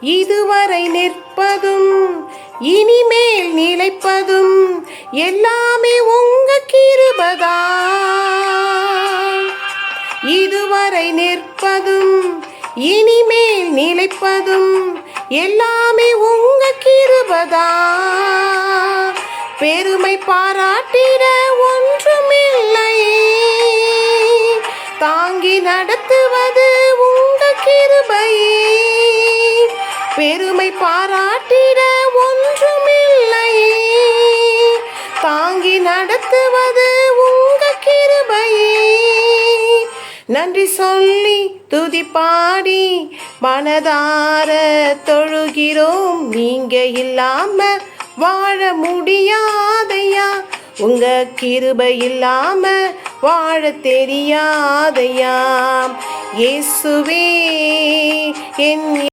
இதுவரை நிற்பதும் இனிமேல் நிலைப்பதும் எல்லாமே உங்க கிருபதா. இதுவரை நிற்பதும் இனிமேல் நிலைப்பதும் எல்லாமே உங்க கிருபதா. பெருமை பாராட்டிட ஒன்றுமில்லை தாங்கி நடத்துவது உங்க பாராட்டிட ஒன்றுமில்லை. தாங்கி நடத்துவது உங்க கிருபை நன்றி சொல்லி துதி பாடி மனதார தொழுகிறோம். நீங்க இல்லாம வாழ முடியாதையா? உங்க கிருபை இல்லாம வாழ தெரியாதையா? இயேசுவே என்